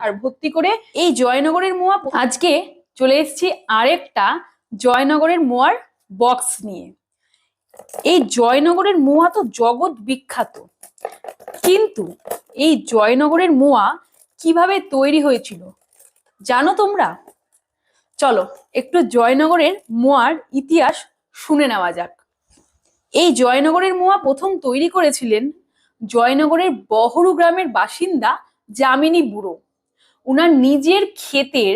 আর ভর্তি করে এই জয়নগরের মোয়া আজকে চলে এসেছি আরেকটা জয়নগরের মোয়ার বক্স নিয়ে। এই জয়নগরের মোয়া তো জগৎ বিখ্যাত। কিন্তু এই জয়নগরের মোয়া কীভাবে তৈরি হয়েছিল জানো তোমরা? চলো একটু জয়নগরের মোয়ার ইতিহাস শুনে নেওয়া যাক। এই জয়নগরের মোয়া প্রথম তৈরি করেছিলেন জয়নগরের বহরু গ্রামের বাসিন্দা যামিনী বুড়ো। উনার নিজের ক্ষেতের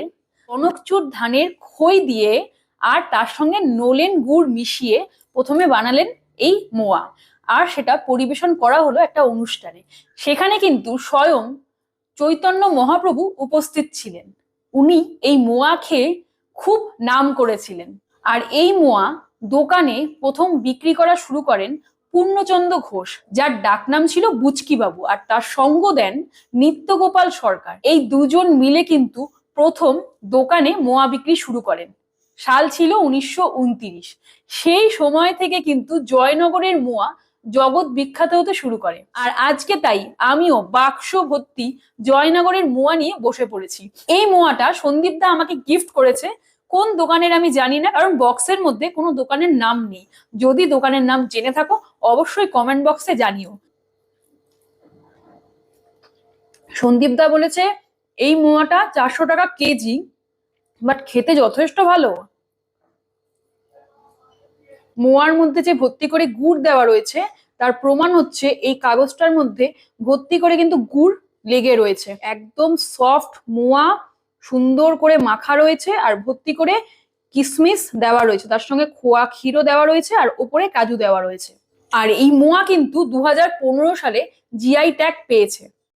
কনকচুর ধানের খই দিয়ে আর তার সঙ্গে নোলেন গুড় মিশিয়ে প্রথমে বানালেন এই মোয়া। আর সেটা পরিবেশন করা হলো একটা অনুষ্ঠানে। সেখানে কিন্তু স্বয়ং চৈতন্য মহাপ্রভু উপস্থিত ছিলেন। উনি এই মোয়া খেয়ে খুব নাম করেছিলেন। আর এই মোয়া দোকানে প্রথম বিক্রি করা শুরু করেন পূর্ণচন্দ্র ঘোষ, যার ডাকনাম ছিল বুচকি বাবু আর তার সঙ্গ দেন নিত্যগোপাল সরকার। এই দুজন মিলে কিন্তু প্রথম দোকানে মোয়া বিক্রি শুরু করেন। সাল ছিল উনিশশো উনত্রিশ। সেই সময় থেকে কিন্তু জয়নগরের মোয়া জগৎ বিখ্যাত হতে শুরু করে। আর আজকে তাই আমিও বাক্স ভর্তি জয়নগরের মোয়া নিয়ে বসে পড়েছি। এই মোয়াটা সন্দীপ দা আমাকে গিফট করেছে কোন দোকানের আমি জানি না, কারণ বক্সের মধ্যে কোনো দোকানের নাম নেই। যদি দোকানের নাম জেনে থাকো, অবশ্যই কমেন্ট বক্সে জানিও। সন্দীপ দা বলেছে, এই মোয়াটা চারশো টাকা কেজি বাট খেতে যথেষ্ট ভালো। মোয়ার মধ্যে যে ভর্তি করে গুড় দেওয়া রয়েছে, তার প্রমাণ হচ্ছে এই কাগজটার মধ্যে ভর্তি করে কিন্তু গুড় লেগে রয়েছে। একদম সফট মোয়া সুন্দর করে মাখা রয়েছে আর ভর্তি করে কিসমিস দেওয়া রয়েছে। তার সঙ্গে খোয়া ক্ষীরও দেওয়া রয়েছে আর ওপরে কাজু দেওয়া রয়েছে। আর এই মোয়া কিন্তু দু হাজার পনেরো সালে জিআই ট্যাগ পেয়েছে।